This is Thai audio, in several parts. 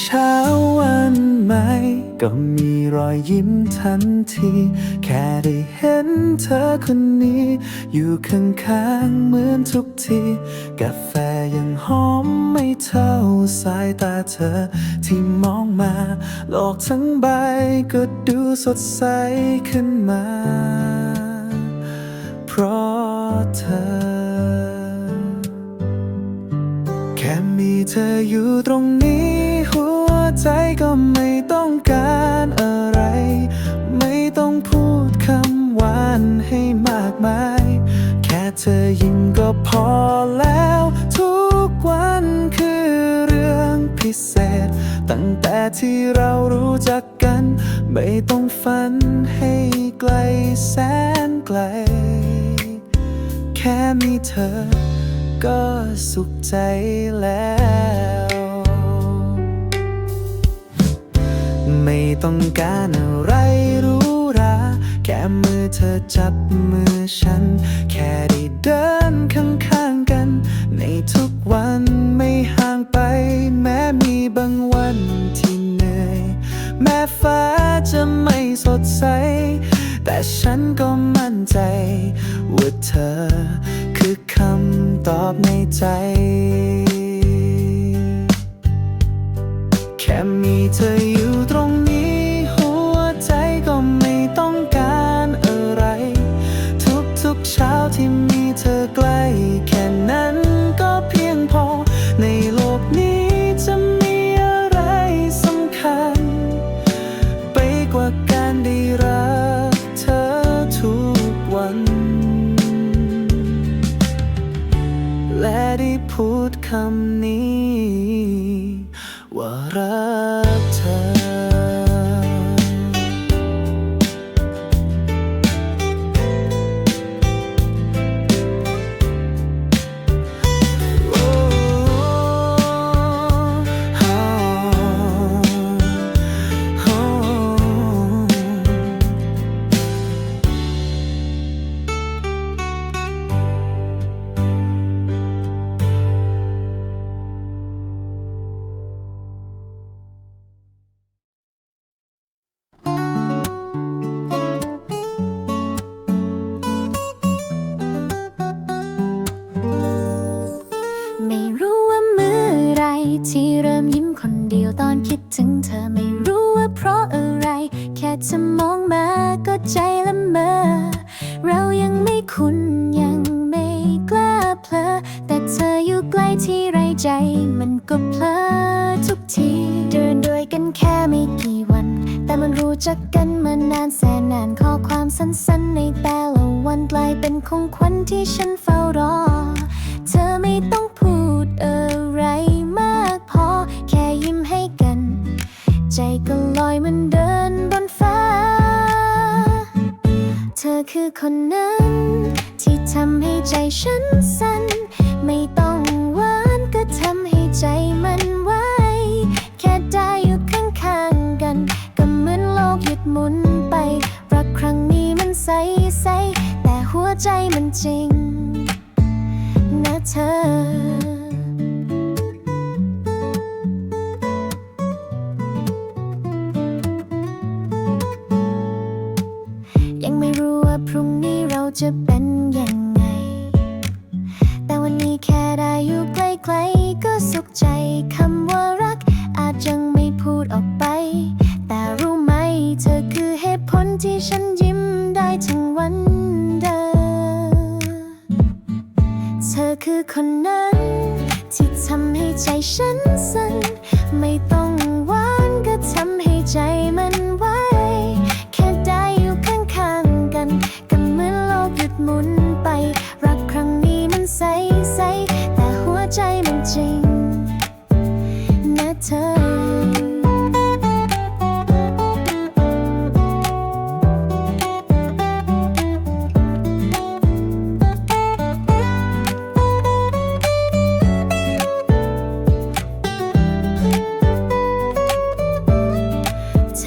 เช้าวันใหม่ ก็มีรอยยิ้มทันที แค่ได้เห็นเธอคนนี้ อยู่ข้างๆเหมือนทุกที กาแฟยังหอมไม่เท่าสายตาเธอ ที่มองมา โลกทั้งใบก็ดูสดใสขึ้นมา เพราะเธอแค่มีเธออยู่ตรงนี้หัว ใจก็ไม่ต้องการอะไร ไม่ต้องพูดคำหวานให้มากมาย แค่เธอยิ้มก็พอแล้ว ทุกวันคือเรื่องพิเศษ ตั้งแต่ที่เรารู้จักกัน ไม่ต้องฝันให้ไกลแสนไกล แค่มีเธอก็สุขใจแล้ว ไม่ต้องการอะไรรู้ราแค่มือเธอจับมือฉัน แค่ได้เดินข้างๆกัน ในทุกวันไม่ห่างไป แม้มีบางวันที่เหนื่อย แม้ฟ้าจะไม่สดใส แต่ฉันก็มั่นใจว่าเธอ คือคำตอบในใจแค่มีเธอ เป็นของขวัญที่ฉันเฝ้ารอ เธอไม่ต้องพูดอะไรมากพอ แค่ยิ้มให้กัน ใจก็ลอยมันเดินบนฟ้า เธอคือคนนั้น ที่ทำให้ใจฉัน ๆก็สุขใจคำว่ารัก อาจยังไม่พูดออกไป แต่รู้ไหมเธอคือเหตุผลที่ฉันยิ้มได้ทั้งวันเดินเธอคือคนนั้น ที่ทำให้ใจฉันสั่นไม่ต้อง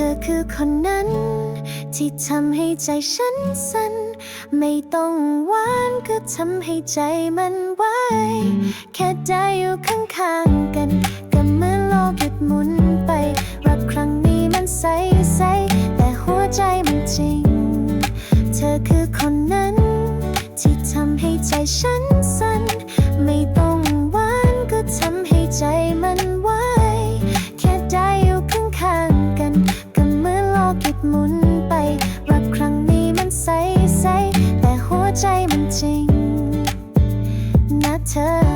ธอคือคนนั้น ที่ทำให้ใจฉันสั่นไม่ต้องหวานก็ทำให้ใจมันไหวแค่ได้อยู่ข้างๆกันก็เหมือนโลกหยุดหมุนไป รับครั้งนี้มันใสใสแต่หัวใจมันจริง เธอคือคนนั้น ที่ทำให้ใจฉันสั่นไม่ เธอ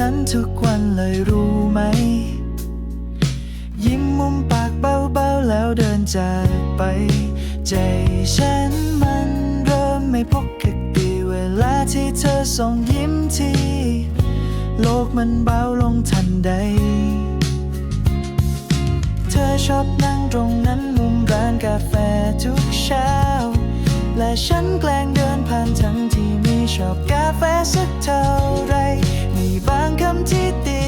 นั้นทุกวัน ส่งยิ้มที โลกมันเบาลงทันใด เธอชอบนั่งตรงนั้นมุมร้านกาแฟทุกเช้า และฉันแกล้งเดินผ่านทั้งที่ไม่ชอบกาแฟสักเท่าไร มีบางคำที่ติด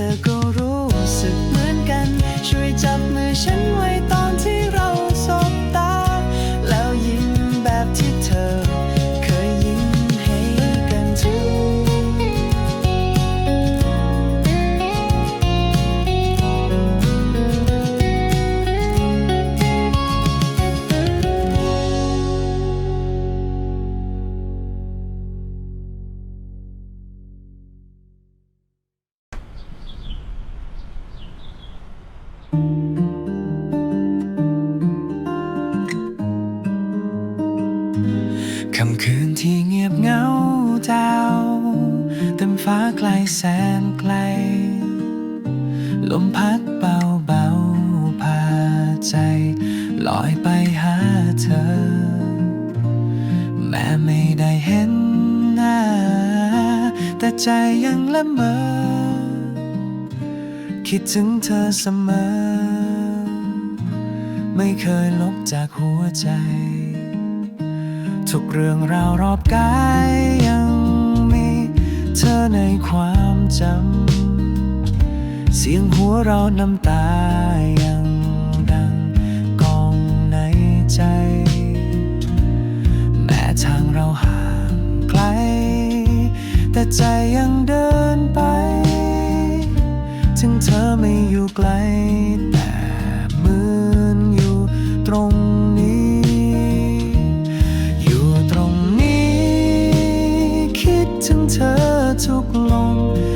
to go คำคืนที่เงียบเหงาเจ้าเต็มฟ้าไกลแสนไกล ลมพัดเบาเบาพาใจ ลอยไปหาเธอ แม้ไม่ได้เห็นหน้า แต่ใจยังละเมอ คิดถึงเธอเสมอ ไม่เคยลบจากหัวใจ ทุกเรื่องราวรอบกายยังมีเธอในความจำ เสียงหัวเราน้ำตายังดังกองในใจ แม้ทางเราห่างไกล แต่ใจยังเดินไป ถึงเธอไม่อยู่ไกล ธอทุกลม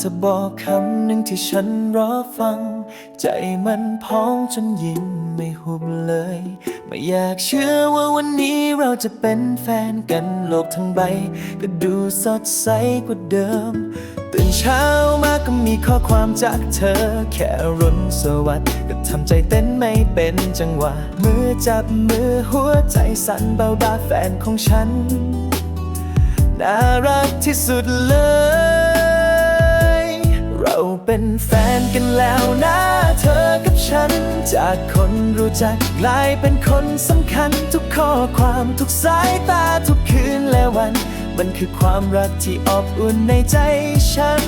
เธอบอกคำหนึ่งที่ฉันรอฟัง ใจมันพองจนยิ้มไม่หุบเลย ไม่อยากเชื่อว่าวันนี้เราจะเป็นแฟนกันโลกทั้งใบ ก็ดูสดใสกว่าเดิม ตื่นเช้ามาก็มีข้อความจากเธอ แค่รุนสวัสดิ์ก็ทำใจเต้นไม่เป็นจังหวะ มือจับมือหัวใจสั่นเบาบาแฟนของฉัน น่ารักที่สุดเลย เราเป็นแฟนกันแล้วนะเธอกับฉัน จากคนรู้จักกลายเป็นคนสำคัญ ทุกข้อความทุกสายตาทุกคืนและวัน มันคือความรักที่อบอุ่นในใจฉัน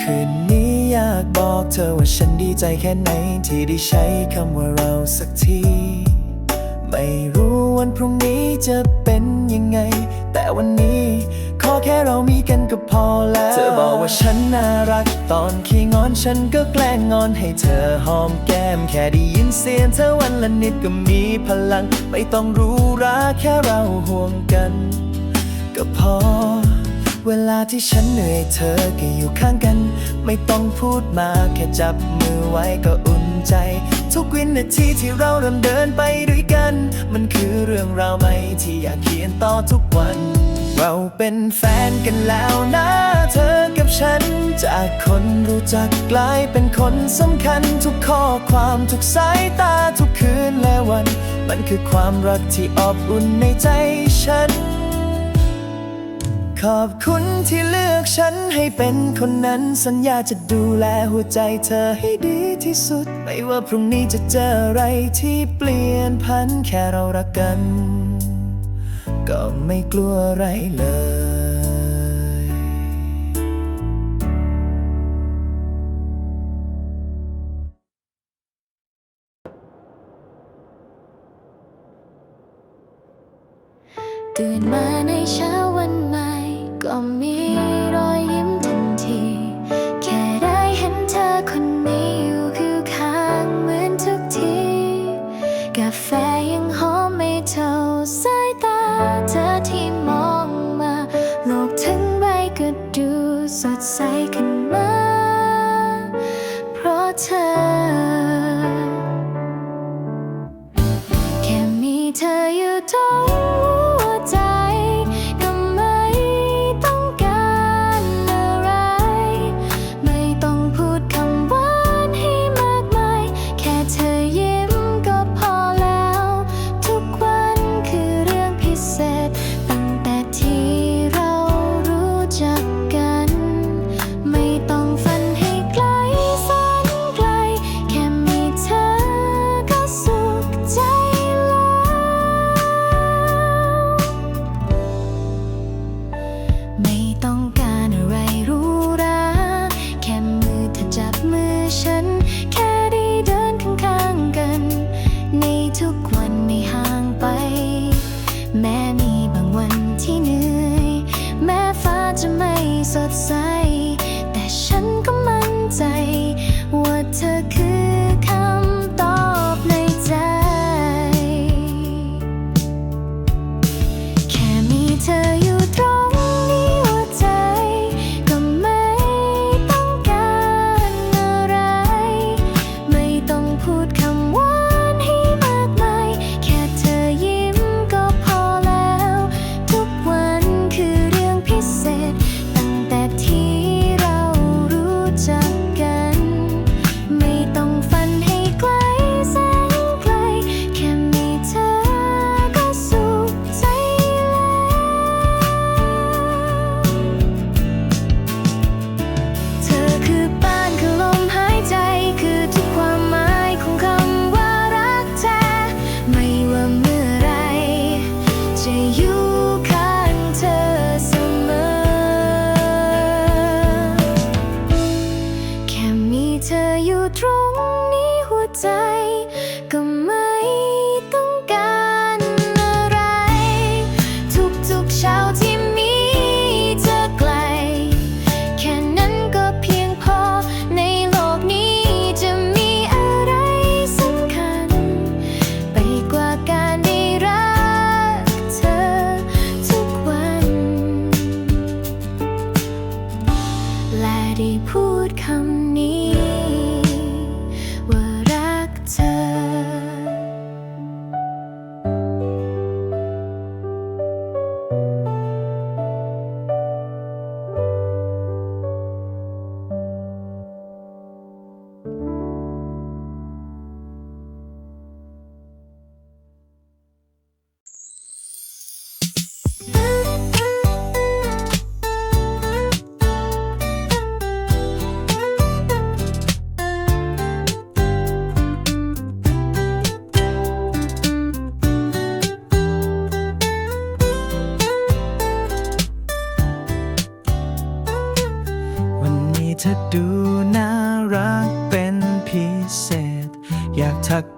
คืนนี้อยากบอกเธอว่าฉันดีใจแค่ไหน ที่ได้ใช้คำว่าเราสักที ไม่รู้วันพรุ่งนี้จะเป็นยังไง แต่วันนี้ขอแค่เรามีกันก็พอแล้ว เธอบอกว่าฉันน่ารักตอนขี้งอนฉันก็แกล้งงอนให้เธอหอมแก้ม แค่ได้ยินเสียงเธอวันละนิดก็มีพลัง ไม่ต้องรู้รักแค่เราห่วงกัน ก็พอ เวลาที่ฉันเหนื่อยเธอก็อยู่ข้างกัน ไม่ต้องพูดมาแค่จับมือไว้ก็อุ่นใจ ทุกวินาทีที่เราเริ่มเดินไปด้วยกัน มันคือเรื่องราวใหม่ที่อยากเขียนต่อทุกวัน เราเป็นแฟนกันแล้วนะ เธอกับฉัน จากคนรู้จักกลายเป็นคนสำคัญ ทุกข้อความทุกสายตาทุกคืนและวัน มันคือความรักที่อบอุ่นในใจฉัน ขอบคุณที่เลือกฉันให้เป็นคนนั้นสัญญาจะดูแลหัวใจเธอให้ดีที่สุด ไม่ว่าพรุ่งนี้จะเจออะไรที่เปลี่ยนพันแค่เรารักกัน ก็ไม่กลัวอะไรเลย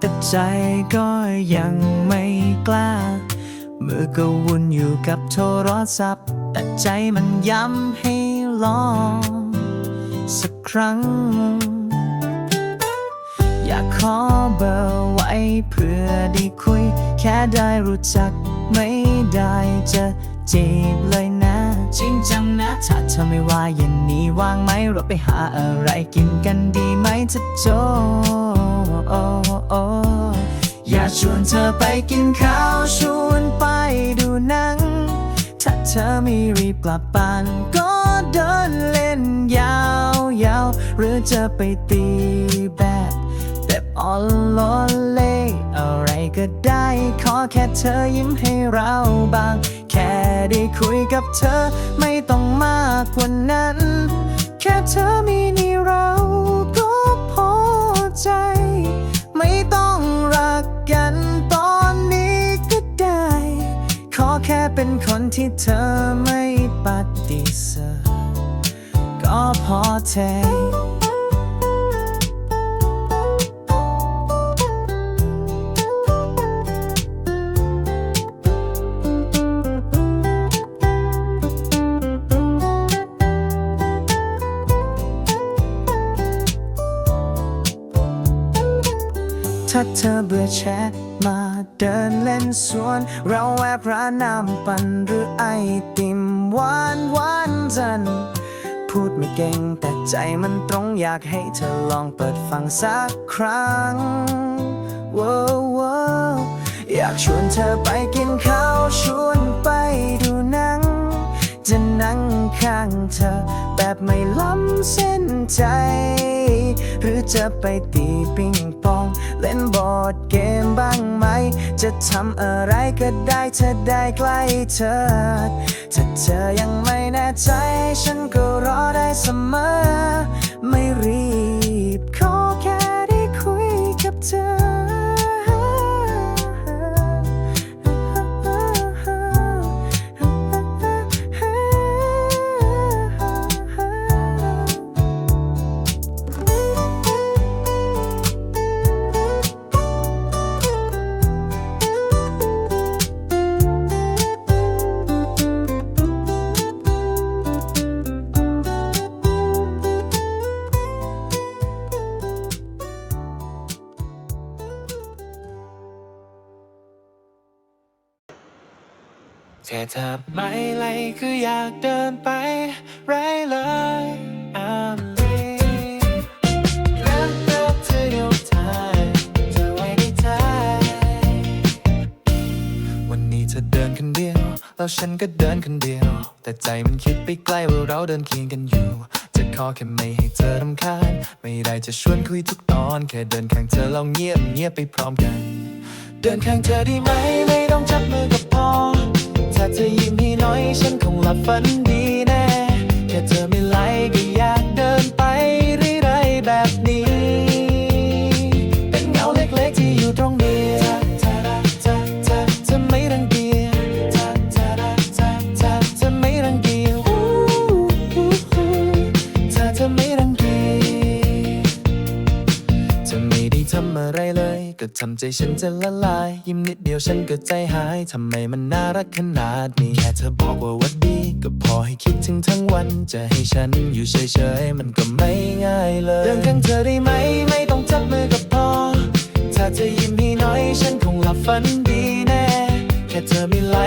แต่ใจก็ยังไม่กล้า มือก็วุ่นอยู่กับโทรศัพท์ แต่ใจมันย้ำให้ลองสักครั้ง อยากขอเบอร์ไว้เพื่อได้คุย แค่ได้รู้จักไม่ได้จะจีบเลยนะ จริงจังนะถ้าเธอไม่ว่าอย่างนี้ว่างไหมเราไปหาอะไรกินกันดีไหมจะโจ อยากชวนเธอไปกินข้าว ชวนไปดูหนัง ถ้าเธอไม่รีบกลับบ้านก็เดินเล่นยาวๆหรือจะไปตีแบดแบบออนลอนเล่อะไรก็ได้ ขอแค่เธอยิ้มให้เราบ้าง แค่ได้คุยกับเธอไม่ต้องมากกว่านั้น แค่เธอมีนี่เราก็พอ ใจ ไม่ต้องรักกันตอนนี้ก็ได้ ขอแค่เป็นคนที่เธอไม่ปฏิเสธก็พอเท ถ้าเธอเบื่อแชทมาเดินเล่นสวน เราแวะร้านน้ำปั่นหรือไอติมหวานหวานจัน พูดไม่เก่งแต่ใจมันตรงอยากให้เธอลองเปิดฟังสักครั้งว้าวว้าวอยากชวนเธอไปกินข้าวชวนไปดูหนัง จะนั่งข้างเธอแบบไม่ล้ำเส้นใจ หรือจะไปตีปิงปอง เล่นบอร์ดเกมบ้างไหม จะทำอะไรก็ได้เธอได้ใกล้เธอ ถ้าเธอยังไม่แน่ใจ ฉันก็รอได้เสมอ ไม่รีบขอ แค่เธอไม่ไล่คืออยากเดินไป ไรเลย I'm leaving รักรักเธอเดียวใจเธอไว้ในใจ วันนี้เธอเดินคนเดียว แล้วฉันก็เดินคนเดียว แต่ใจมันคิดไปไกลว่าเราเดินเคียงกันอยู่ จะขอแค่ไม่ให้เธอรำคาญ ไม่ได้จะชวนคุยทุกตอน แค่เดินข้างเธอลองเงียบเงียบไปพร้อมกัน เดินข้างเธอได้ไหม ไม่ต้องจับมือก็พอ ถ้าเธอยิ้มให้น้อยฉันคงหลับฝันดีแน่แค่เธอไม่ไล่ก็ ทำใจฉันจะละลาย ยิ้มนิดเดียวฉันก็ใจหาย ทำไมมันน่ารักขนาดนี้ แค่เธอบอกว่าวัดดี ก็พอให้คิดถึงทั้งวัน จะให้ฉันอยู่เฉยๆ มันก็ไม่ง่ายเลยเดินข้างเธอได้ไหม ไม่ต้องจับมือก็พอ ถ้าเธอยิ้มให้น้อย ฉันคงหลับฝันดีแน่ แค่เธอไม่ไล่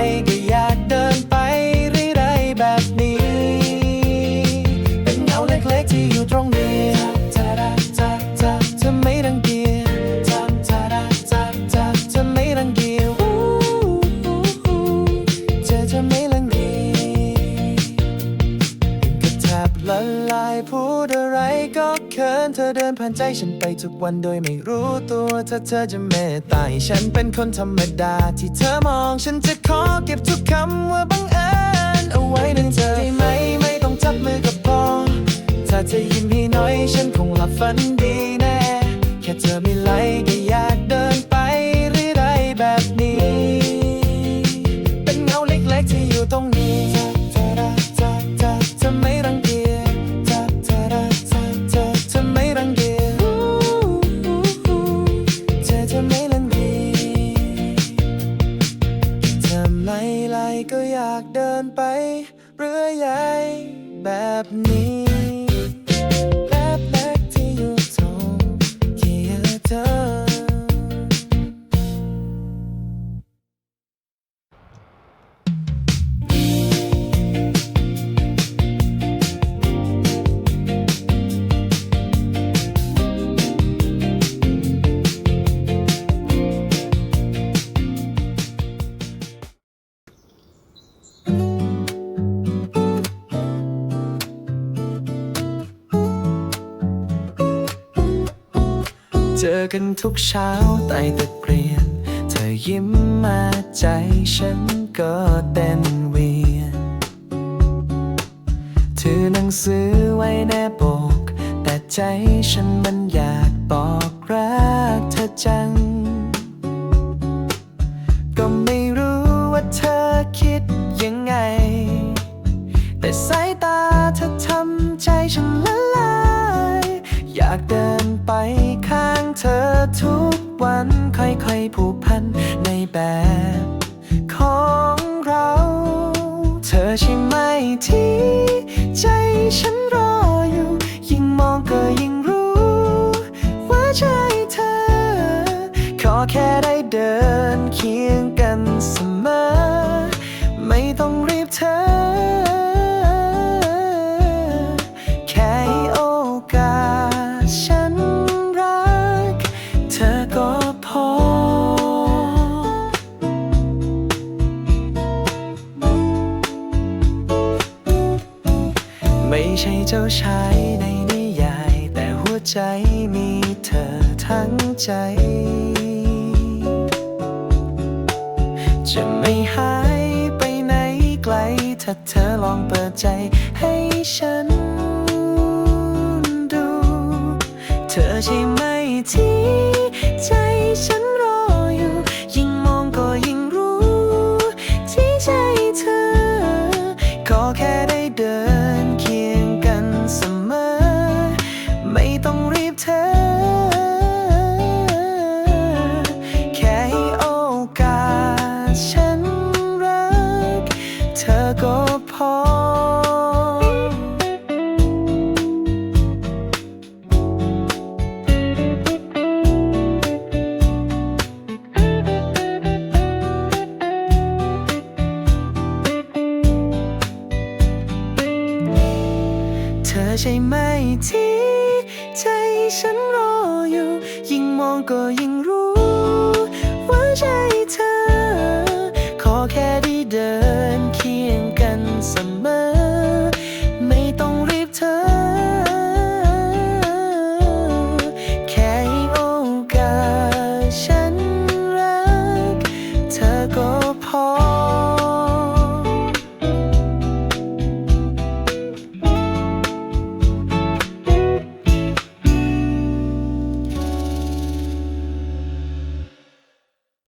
ละลายพูดอะไรก็เขิน เธอเดินผ่านใจฉันไปทุกวันโดยไม่รู้ตัวถ้าเธอจะเมตตาให้ฉันเป็นคนธรรมดา ที่เธอมองฉันจะขอเก็บทุกคำว่าบังเอิญเอาไว้ในเธอได้ไหมไม่ต้องจับมือก็พอถ้าเธอยิ้มให้น้อยฉันคงหลับฝันดีแน่ แค่เธอไม่ไล่ก็ กันทุกเช้าใต้ตะเกียนเธอยิ้มมาใจฉันก็เต้นเวียนถือหนังสือไว้แนบปกแต่ใจฉันมันอยากบอกรักเธอจัง ก็ไม่รู้ว่าเธอคิดยังไง แต่สายตาเธอทำใจฉันละ เธอทุกวันค่อยๆผูกพันในแบบของเรา เธอใช่ไหมที่ใจฉันรออยู่ ยิ่งมองก็ยิ่งรู้ ว่าใจเธอ ขอแค่ได้เดินเคียงกันเสมอ ไม่ใช่เจ้าชายในนิยาย แต่หัวใจมีเธอทั้งใจ จะไม่หายไปไหนไกล ถ้าเธอลองเปิดใจให้ฉันดู เธอใช่ไหมที่ใจฉัน